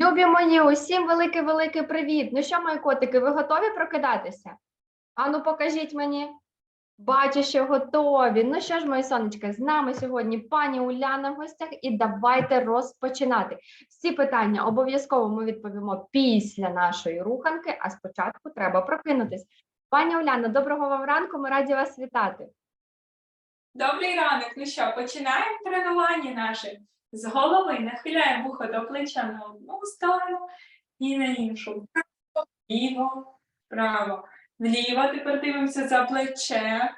Любі мої, усім великий-великий привіт. Ну що, мої котики, ви готові прокидатися? Ану, покажіть мені. Бачу, що готові. Ну що ж, мої сонечки, з нами сьогодні пані Уляна в гостях, і давайте розпочинати. Всі питання обов'язково ми відповімо після нашої руханки, а спочатку треба прокинутись. Пані Уляна, доброго вам ранку. Ми раді вас вітати. Добрий ранок. Ну що, починаємо тренування наше. З голови нахиляємо вухо до плеча на одну сторону і на іншу. Вліво, вправо. Вліво тепер дивимося за плече.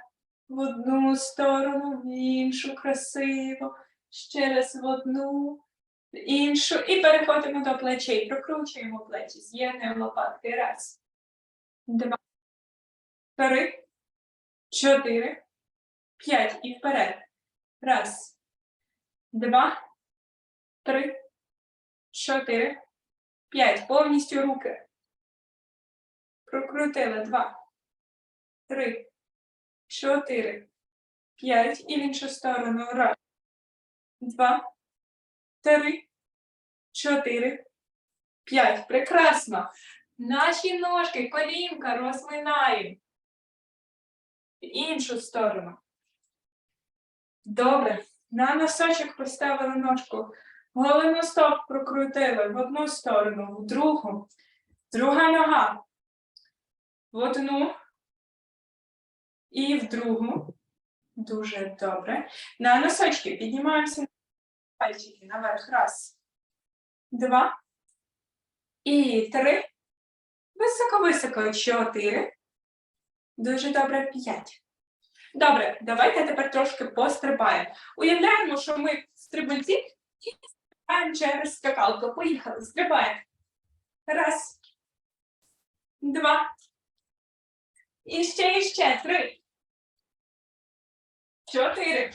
В одну сторону, в іншу красиво. Ще раз в одну, в іншу. І переходимо до плечей. Прокручуємо плечі. З'єднуємо лопатки. Раз, два, три, чотири. П'ять і вперед. Раз, два, три, чотири, п'ять. Повністю руки. Прокрутили. Два, три, чотири, п'ять. І в іншу сторону. Раз, два, три, чотири, п'ять. Прекрасно. Наші ножки, колінка розминаємо. В іншу сторону. Добре. На носочок поставили ножку. Голеностоп прокрутили в одну сторону, в другу. Друга нога. В одну. І в другу. Дуже добре. На носочки піднімаємося пальчики наверх. Раз. Два. І три. Високо-високо. Чотири. Дуже добре. П'ять. Добре, давайте тепер трошки пострибаємо. Уявляємо, що ми стрибунці стрибаємо через скакалку. Поїхали, стрибаємо. Раз, два. І ще, і ще. Три. Чотири.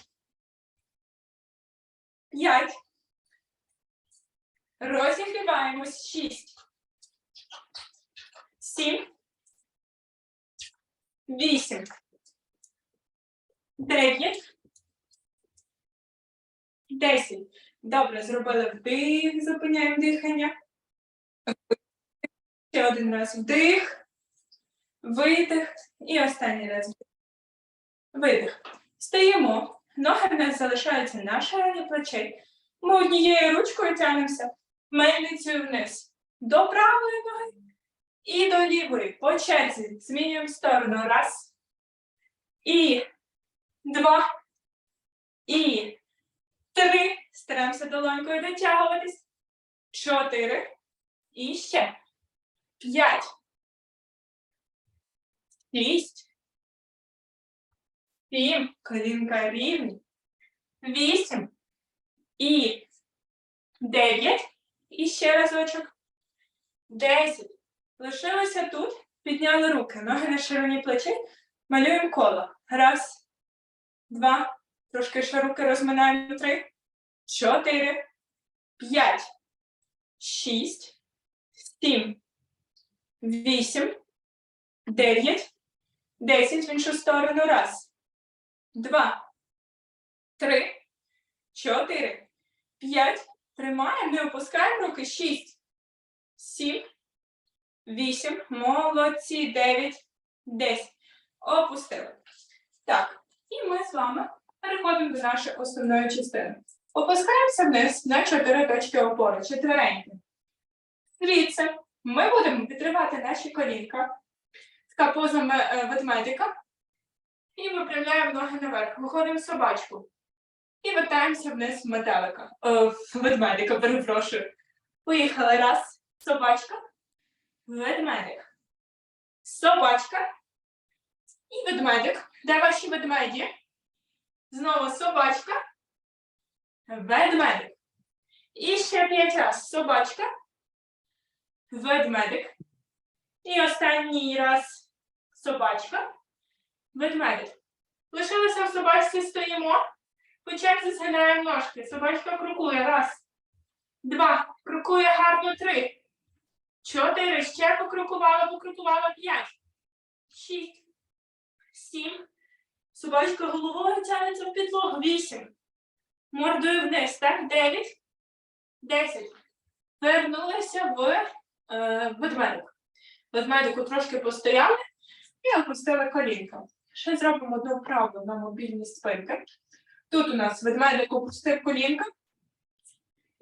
П'ять. Розігріваємось. Шість. Сім. Вісім. Дев'ять. Десять. Добре, зробили вдих, зупиняємо дихання. Ще один раз вдих, видих. І останній раз. Видих. Стаємо. Ноги в нас залишаються на ширині плечей. Ми однією ручкою тягнемося мельницею вниз. До правої ноги і до лівої. По черзі змінюємо сторону. Раз. І два і три. Стараємося долонькою дотягуватись. Чотири. І ще. П'ять. Шість. Сім. Колінка рівні. Вісім. І дев'ять. І ще разочок. Десять. Лишилося тут. Підняли руки. Ноги на ширині плечей. Малюємо коло. Раз два, трошки ще руки розминаємо три, чотири, п'ять, шість, сім, вісім, дев'ять, десять в іншу сторону. Раз, два, три, чотири, п'ять. Тримаємо, не опускаємо руки. Шість, сім, вісім. Молодці. Дев'ять, десять. Опустили. Так. І ми з вами переходимо до нашої основної частини. Опускаємося вниз на чотири точки опори, четверенькі. Звідси ми будемо відривати наші колінка, така поза е, ведмедика, і випрямляємо ноги наверх. Виходимо в собачку. І вертаємося вниз в метелика. О, ведмедика, перепрошую. Поїхали. Раз. Собачка. Ведмедик. Собачка. І ведмедик. Де ваші ведмеді? Знову собачка. Ведмедик. І ще п'ять раз. Собачка. Ведмедик. І останній раз собачка. Ведмедик. Лишилися в собачці, стоїмо. По згинаємо ножки. Собачка крокує. Раз. Два. Крокує гарно. Три. Чотири. Ще покрокувала, покрокувала. П'ять. Шість сім. Собачка головою тягнеться в підлогу. Вісім. Мордою вниз, так? Дев'ять. Десять. вернулися в е, ведмедик. Ведмедику трошки постояли і опустили колінка. Ще зробимо одну вправу на мобільні спинки. Тут у нас ведмедик опустив колінка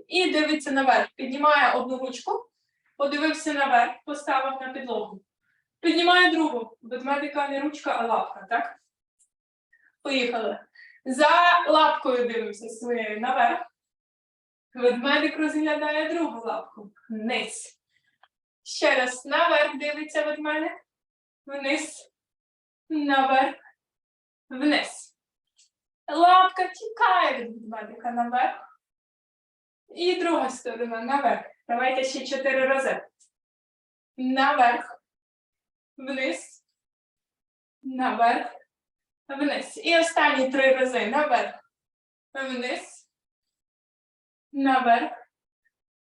і дивиться наверх. Піднімає одну ручку, подивився наверх, поставив на підлогу. Піднімає другу. Ведмедика не ручка, а лапка, так? Поїхали. За лапкою дивимося своєю наверх. Ведмедик розглядає другу лапку. Вниз. Ще раз наверх дивиться ведмедик. Вниз. Наверх. Вниз. Лапка тікає від ведмедика наверх. І друга сторона наверх. Давайте ще чотири рази. Наверх. Вниз. Наверх. Вниз. І останні три рази. Наверх. Вниз. Наверх.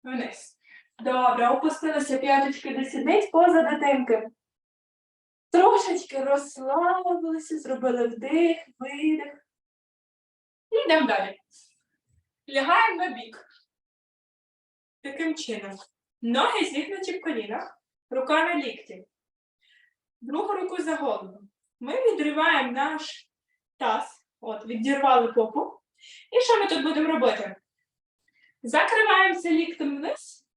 Вниз. Добре, опустилися п'яточки до сідниць поза дитинки. Трошечки розслабилися, зробили вдих, видих. І йдемо далі. Лягаємо на бік. Таким чином. Ноги зігнуті в колінах, рука на лікті. Другу руку за голову. Ми відриваємо наш таз. От, відірвали попу. І що ми тут будемо робити? Закриваємося ліктем вниз,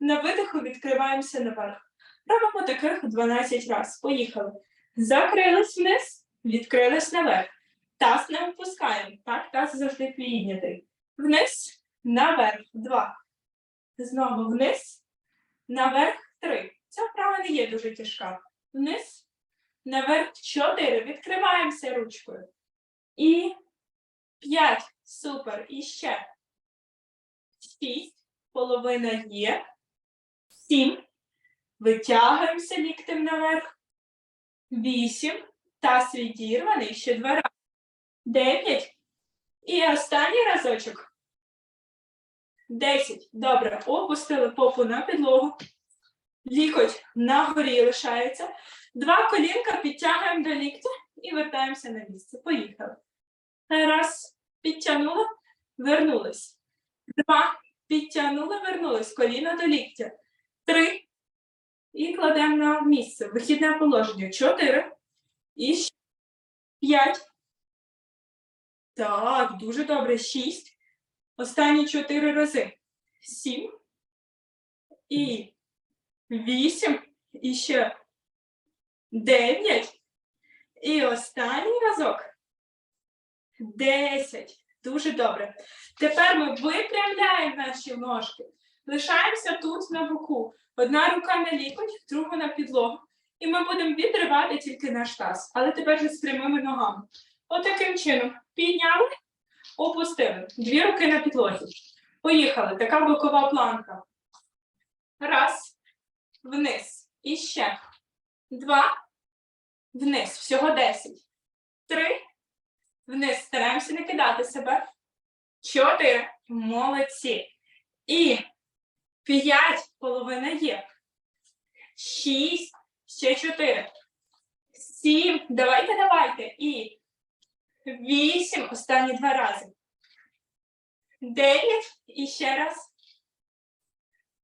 на видиху відкриваємося наверх. Робимо таких 12 разів. Поїхали. Закрились вниз, відкрились наверх. Таз не опускаємо. Так, таз завжди піднятий. Вниз, наверх. Два. Знову вниз, наверх. Три. Ця вправа не є дуже тяжка. Вниз, наверх. Чотири. Відкриваємося ручкою. І п'ять. Супер. І ще. Шість. Половина є. Сім. Витягуємося ліктем наверх. Вісім. Таз відірваний. Ще два рази. Дев'ять. І останній разочок. Десять. Добре. Опустили попу на підлогу. Лікоть на горі лишається. Два колінка підтягуємо до ліктя і вертаємося на місце. Поїхали. Раз. Підтягнули. Вернулись. Два. Підтягнули, вернулись. Коліна до ліктя. Три. І кладемо на місце. Вихідне положення. Чотири. І ще п'ять. Так, дуже добре. Шість. Останні чотири рази. Сім. І вісім. І ще дев'ять. І останній разок. Десять. Дуже добре. Тепер ми випрямляємо наші ножки. Лишаємося тут на боку. Одна рука на лікоть, друга на підлогу. І ми будемо відривати тільки наш таз. Але тепер же з прямими ногами. Отаким чином. Підняли, опустили. Дві руки на підлозі. Поїхали. Така бокова планка. Раз. Вниз. І ще. Два. Вниз. Всього десять. Три. Вниз. Стараємося не кидати себе. Чотири. Молодці. І п'ять. Половина є. Шість. Ще чотири. Сім. Давайте, давайте. І вісім. Останні два рази. Дев'ять. І ще раз.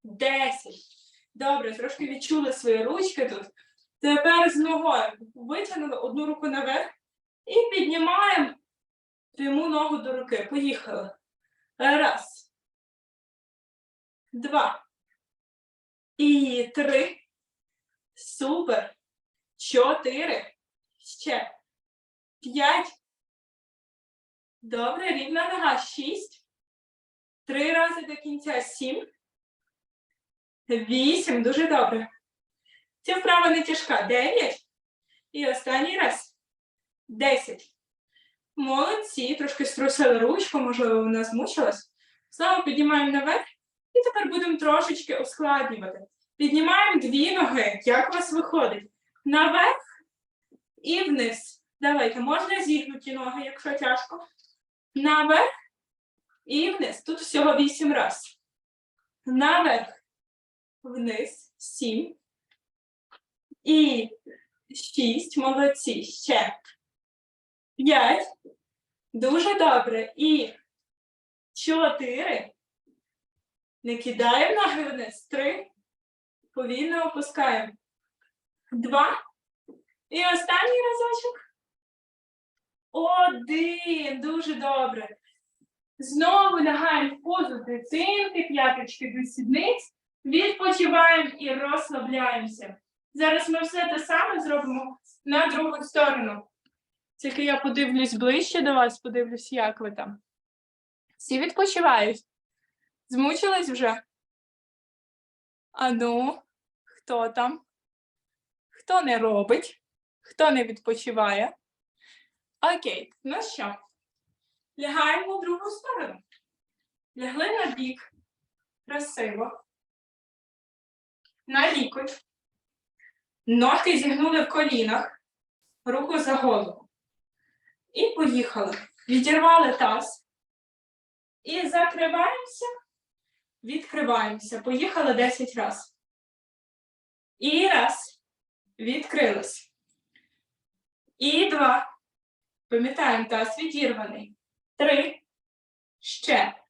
Десять. Добре, трошки відчули свої ручки тут. Тепер з ногою витягнули одну руку наверх і піднімаємо пряму ногу до руки. Поїхали. Раз. Два. І три. Супер. Чотири. Ще. П'ять. Добре, рівна нога. Шість. Три рази до кінця. Сім. Вісім. Дуже добре. Ця вправа не тяжка. Дев'ять. І останній раз. Десять. Молодці. Трошки струсили ручку, можливо, вона змучилась. Знову піднімаємо наверх. І тепер будемо трошечки ускладнювати. Піднімаємо дві ноги. Як у вас виходить? Наверх і вниз. Давайте, можна зігнуті ноги, якщо тяжко. Наверх і вниз. Тут всього вісім раз. Наверх, вниз, сім. І шість. Молодці. Ще. П'ять. Дуже добре. І чотири. Не кидаємо ноги вниз. Три. Повільно опускаємо. Два. І останній разочок. Один. Дуже добре. Знову лягаємо в позу дитинки, п'яточки до сідниць. Відпочиваємо і розслабляємося. Зараз ми все те саме зробимо на другу сторону. Тільки я подивлюсь ближче до вас, подивлюсь, як ви там. Всі відпочивають. Змучились вже? А ну, хто там? Хто не робить? Хто не відпочиває? Окей, ну що? Лягаємо в другу сторону. Лягли на бік. Красиво. На лікоть. Ноги зігнули в колінах. Руку за голову. І поїхали. Відірвали таз. І закриваємося. Відкриваємося. Поїхали 10 разів. І раз. Відкрились. І два. Пам'ятаємо, таз відірваний. Три. Ще.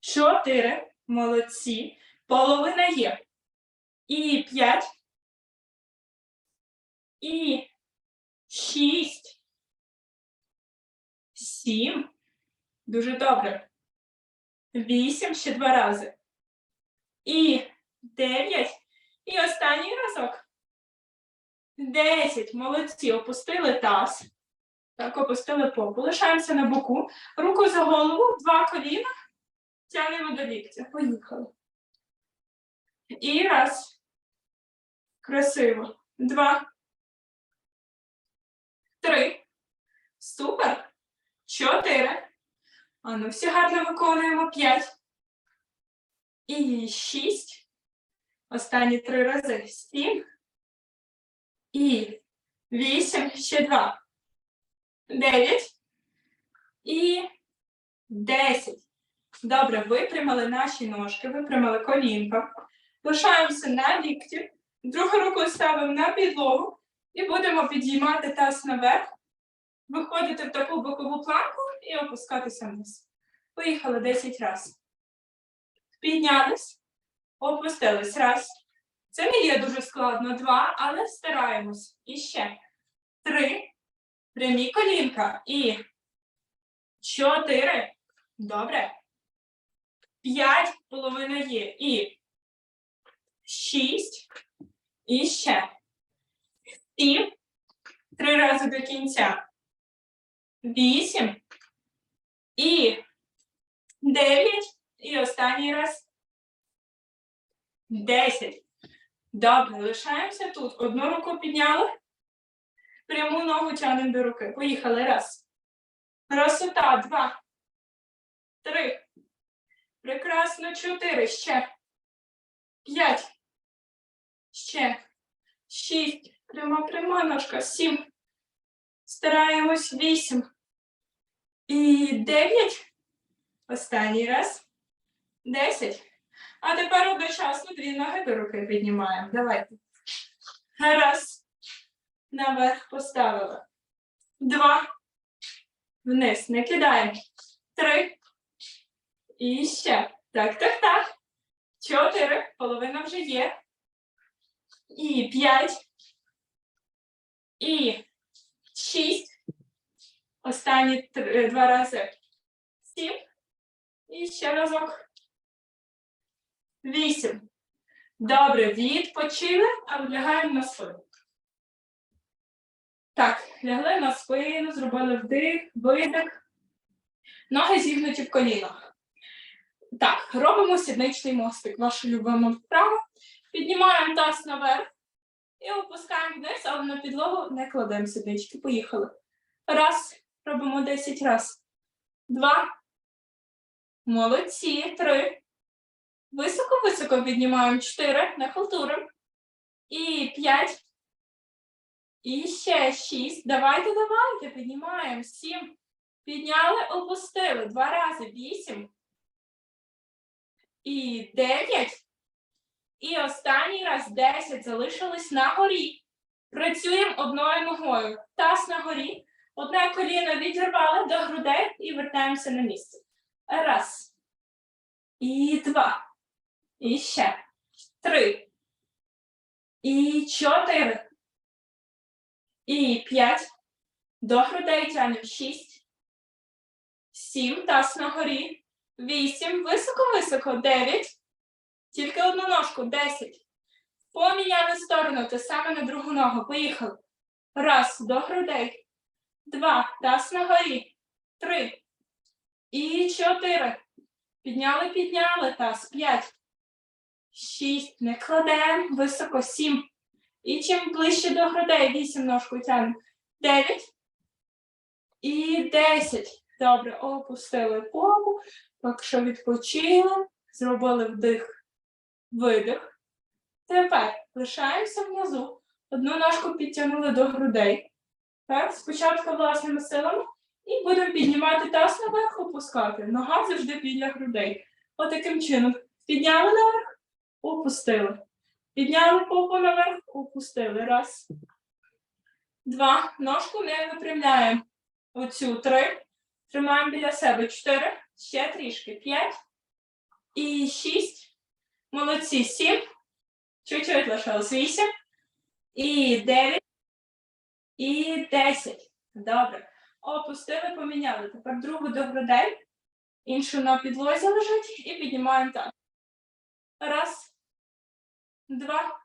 Чотири. Молодці. Половина є. І п'ять. І шість. Сім. Дуже добре. Вісім ще два рази. І дев'ять. І останній разок. Десять. Молодці. Опустили таз. Так, опустили попу. Лишаємося на боку. Руку за голову, два коліна. Тягнемо до ліктя. Поїхали. І раз. Красиво. Два. Три. Супер. Чотири. А ну, всі гарно виконуємо. П'ять. І шість. Останні три рази. Сім. І вісім. Ще два. Дев'ять. І десять. Добре, випрямили наші ножки, випрямили колінка. Лишаємося на лікті. Другу руку ставимо на підлогу і будемо підіймати таз наверх, виходити в таку бокову планку і опускатися вниз. Поїхали 10 разів. Піднялись, опустились. Раз. Це не є дуже складно. Два, але стараємось. І ще. Три. Прямі колінка. І чотири. Добре. П'ять половина є. І шість. І ще. Сім. Три рази до кінця. Вісім. І дев'ять. І останній раз. Десять. Добре, лишаємося тут. Одну руку підняли. Пряму ногу тягнемо до руки. Поїхали. Раз. Красота. Два. Три. Прекрасно. Чотири. Ще. П'ять. Ще. Шість. Пряма пряма ножка. Сім. Стараємось. Вісім. І дев'ять. Останній раз. Десять. А тепер одночасно дві ноги до руки піднімаємо. Давайте. Раз. Наверх поставили. Два. Вниз. Не кидаємо. Три. І ще. Так, так, так. Чотири. Половина вже є. І п'ять. І шість. Останні три, два рази. Сім. І ще разок. Вісім. Добре, відпочили, а лягаємо на спину. Так, лягли на спину, зробили вдих, видих. Ноги зігнуті в колінах. Так, робимо сідничний мостик. Вашу любиму вправу. Піднімаємо таз наверх і опускаємо вниз, але на підлогу не кладемо сіднички. Поїхали. Раз. Робимо 10 раз. Два. Молодці. Три. Високо-високо піднімаємо. Чотири. Не халтуримо. І п'ять. І ще шість. Давайте, давайте. Піднімаємо. Сім. Підняли, опустили. Два рази. Вісім. І дев'ять. І останній раз 10 залишились на горі. Працюємо одною ногою. Таз на горі. Одне коліно відірвали до грудей і вертаємося на місце. Раз. І два. І ще. Три. І чотири. І п'ять. До грудей тянемо шість. Сім. Таз на горі. Вісім. Високо-високо. Дев'ять. Тільки одну ножку. Десять. Поміняли сторону. Те саме на другу ногу. Поїхали. Раз. До грудей. Два. Таз на горі. Три. І чотири. Підняли, підняли. Таз. П'ять. Шість. Не кладемо. Високо. Сім. І чим ближче до грудей. Вісім ножку тягнемо. Дев'ять. І десять. Добре, опустили попу. Поки що відпочили. Зробили вдих, видих. Тепер лишаємося внизу. Одну ножку підтягнули до грудей. Так, спочатку власними силами. І будемо піднімати таз наверх, опускати. Нога завжди біля грудей. Отаким чином. Підняли наверх, опустили. Підняли попу наверх, опустили. Раз. Два. Ножку не випрямляємо. Оцю три. Тримаємо біля себе. Чотири. Ще трішки. П'ять. І шість. Молодці. Сім. Чуть-чуть лишилось. Вісім. І дев'ять. І десять. Добре. Опустили, поміняли. Тепер другу до грудей. Іншу на підлозі лежить і піднімаємо так. Раз. Два.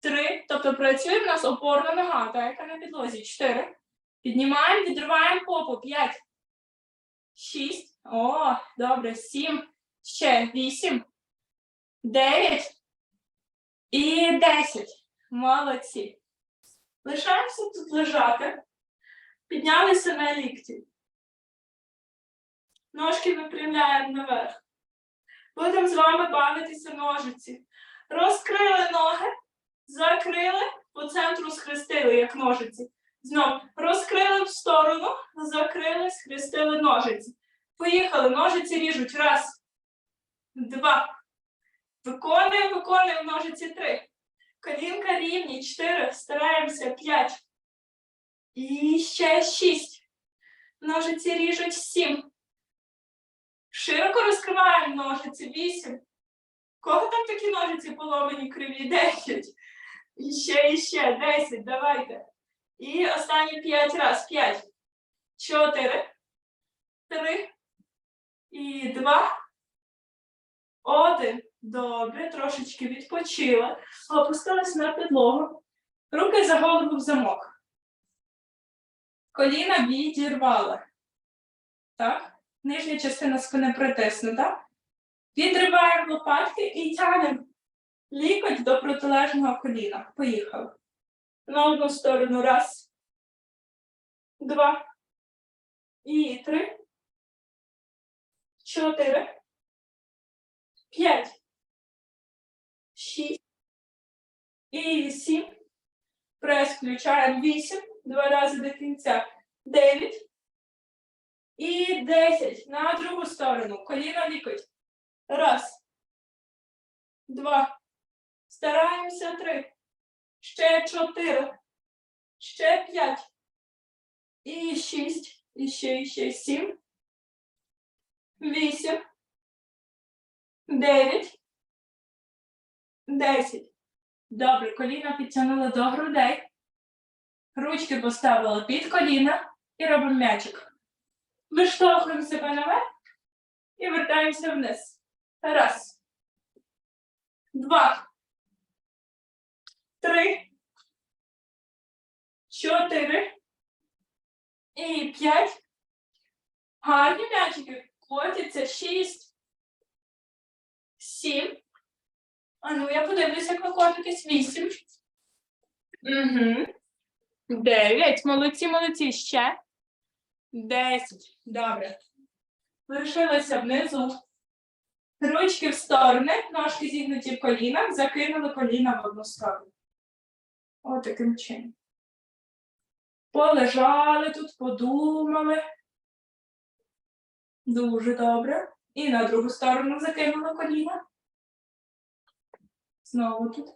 Три. Тобто працює в нас опорна нога, та яка на підлозі. Чотири. Піднімаємо, відриваємо попу. П'ять. Шість. О, добре. Сім. Ще вісім. Дев'ять. І десять. Молодці. Лишаємося тут лежати. Піднялися на лікті. Ножки випрямляємо наверх. Будемо з вами бавитися ножиці. Розкрили ноги, закрили, по центру схрестили, як ножиці. Знов розкрили в сторону, закрили, схрестили ножиці. Поїхали, ножиці ріжуть. Раз, два. Виконуємо, виконуємо ножиці три. Колінка рівні, чотири. Стараємося, п'ять. І ще шість. Ножиці ріжуть сім. Широко розкриваємо ножиці вісім. Кого там такі ножиці поломані криві? Десять. І ще, і ще, десять. Давайте. І останні п'ять раз. П'ять. Чотири. Три. І два. Один. Добре. Трошечки відпочила. Опустилась на підлогу. Руки за голову в замок. Коліна відірвали. Так? Нижня частина спини притиснута. Відриваємо лопатки і тягнемо лікоть до протилежного коліна. Поїхали. На одну сторону. Раз. Два. І три. Чотири. П'ять. Шість. І сім. Прес включаємо вісім. Два рази до кінця. Дев'ять. І десять. На другу сторону. Коліна лікоть. Раз. Два. Стараємося три. Ще чотири. Ще п'ять. І шість. І ще, і ще сім. Вісім. Дев'ять. Десять. Добре, коліна підтягнули до грудей. Ручки поставили під коліна і робимо м'ячик. Виштовхуємо себе наверх і вертаємося вниз. Раз. Два. Три. Чотири. І п'ять. Гарні м'ячики. Котяться. Шість. Сім. А ну, я подивлюся, як ви котитесь. Вісім. Угу. Дев'ять. Молодці, молодці. Ще. Десять. Добре. Лишилися внизу. Ручки в сторони, ножки зігнуті в колінах, закинули коліна в одну сторону. Ось таким чином. Полежали тут, подумали. Дуже добре. І на другу сторону закинули коліна. Знову тут.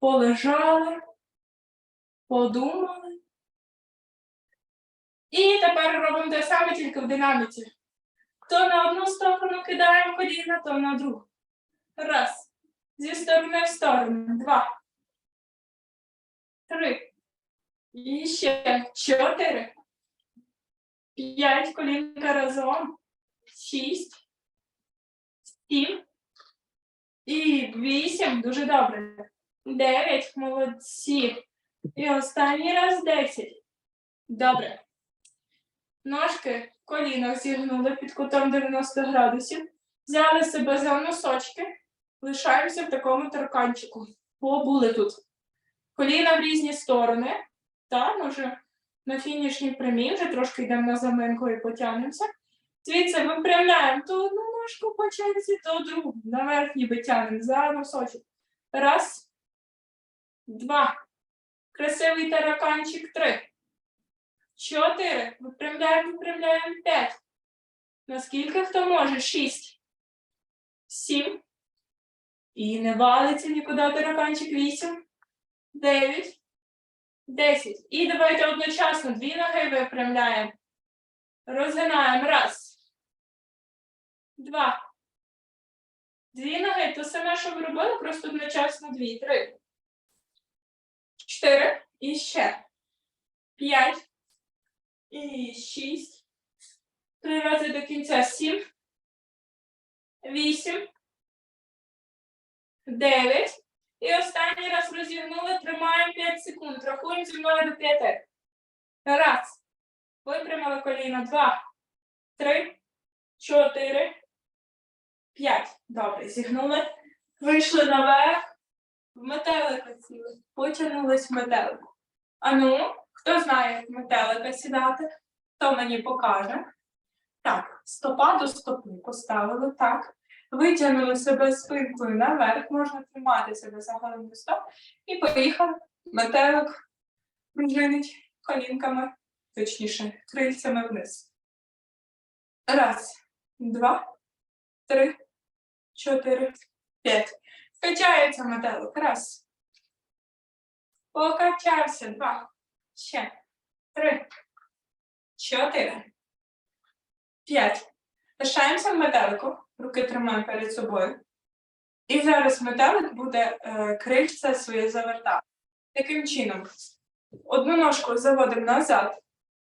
Полежали, подумали. І тепер робимо те саме, тільки в динаміці. То на одну сторону кидаємо коліна, то на другу. Раз. Зі сторони в сторону. Два. Три. І ще чотири. П'ять колінка разом. Шість. Сім. І вісім. Дуже добре. Дев'ять. Молодці. І останній раз десять. Добре. Ножки в колінах зігнули під кутом 90 градусів. Взяли себе за носочки. Лишаємося в такому тарканчику. Побули тут. Коліна в різні сторони. Та, може, на фінішній прямій вже трошки йдемо на заминку і потягнемося. Звідси випрямляємо ту одну ножку по черзі, то другу. Наверх ніби тягнемо за носочок. Раз, два. Красивий тараканчик. Три. Чотири. Випрямляємо, випрямляємо. П'ять. Наскільки хто може? Шість. Сім. І не валиться нікуди тараканчик. Вісім. Дев'ять. Десять. І давайте одночасно дві ноги випрямляємо. Розгинаємо. Раз. Два. Дві ноги. То саме, що ви робили, просто одночасно дві. Три. Чотири. І ще. П'ять. І шість. Три рази до кінця. Сім. Вісім. Дев'ять. І останній раз розігнули, тримаємо 5 секунд. Рахуємо зі мною до 5. Раз. Випрямили коліна. Два. Три. Чотири. П'ять. Добре. Зігнули. Вийшли наверх. В метелика сіли. Потягнулись в метелику. А ну, хто знає, як метелика сідати, хто мені покаже. Так, стопа до стопи поставили. Так. Витягнули себе спинкою наверх, можна тримати себе за головний стоп. І поїхали. Метелик пружинить колінками, точніше, крильцями вниз. Раз, два, три, чотири, п'ять. Качається метелик. Раз. Покачався. Два. Ще. Три. Чотири. П'ять. Лишаємося в метелику. Руки тримаємо перед собою. І зараз метелик буде е, крильця своє завертати. Таким чином. Одну ножку заводимо назад.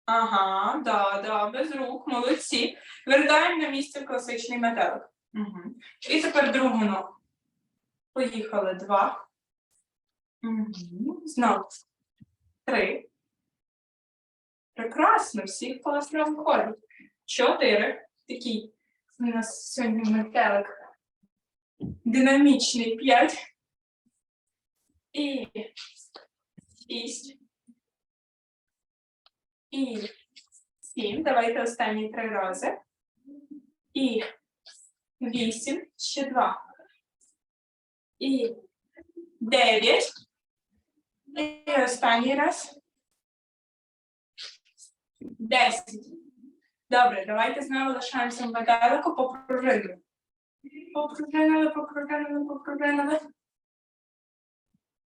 Ага, да, да, без рук, молодці. Вертаємо на місце класичний метелик. Угу. І тепер другу ногу. Поїхали. Два. Угу. Знову. Три. Прекрасно, всіх класно виходить. Чотири. Такий у нас сьогодні метелик. Динамічний. П'ять. І шість. І сім. Давайте останні три рази. І вісім. Ще два. І дев'ять. І останній раз. Десять. Добре, давайте знову лишаємося в метелику, попружинили. Попружинили, попружинили, попружинили.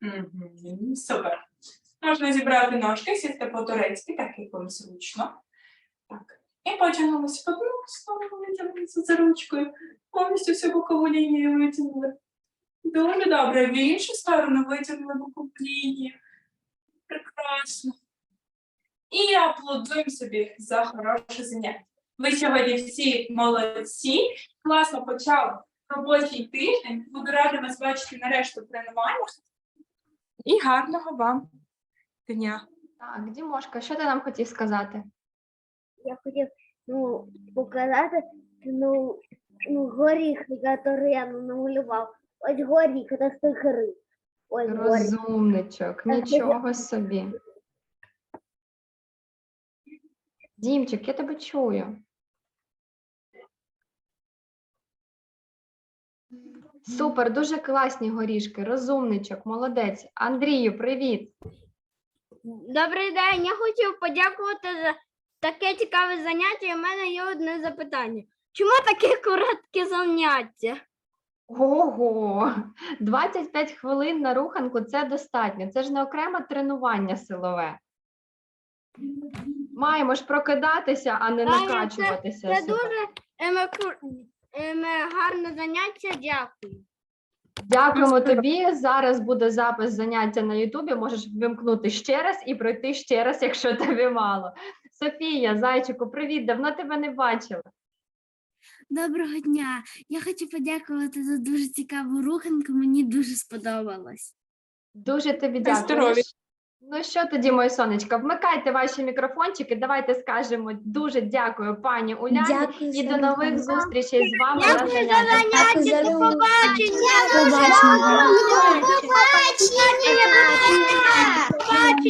Угу, супер. Можна зібрати ножки, сісти по-турецьки, так як вам зручно. Так. І потягнулися в одну сторону, витягнулися за ручкою. Повністю всю бокову лінію витягнули. Дуже добре. В іншу сторону витягнули бокову лінію. Прекрасно. І аплодуємо собі за хороше заняття. Ви сьогодні всі молодці. Класно почав робочий тиждень. Буду рада вас бачити на решту тренування. І гарного вам дня. Так, Дімошка, що ти нам хотів сказати? Я хотів ну, показати ну, ну, горіх, який я намалював. Ось горіх, це з тих. Ось горіх. Розумничок, нічого собі. Дімчик, я тебе чую. Супер, дуже класні горішки, розумничок, молодець. Андрію, привіт. Добрий день. Я хотів подякувати за таке цікаве заняття. І в мене є одне запитання. Чому таке коротке заняття? Ого, 25 хвилин на руханку це достатньо. Це ж не окреме тренування силове. Маємо ж прокидатися, а не Маємо, це- накачуватися. Це дуже емоку- еме, гарне заняття, дякую. Дякуємо тобі. Зараз буде запис заняття на Ютубі. Можеш вимкнути ще раз і пройти ще раз, якщо тобі мало. Софія, зайчику, привіт! Давно тебе не бачила. Доброго дня. Я хочу подякувати за дуже цікаву руханку. Мені дуже сподобалось. Дуже тобі дякую. здоров'я. Ну що тоді, мої сонечка, вмикайте ваші мікрофончики. Давайте скажемо дуже дякую, пані Уляні. Дякую І до нових зустрічей з вами Дякую на за заняттях. Дякую за До побачення. Побачення. Побачення.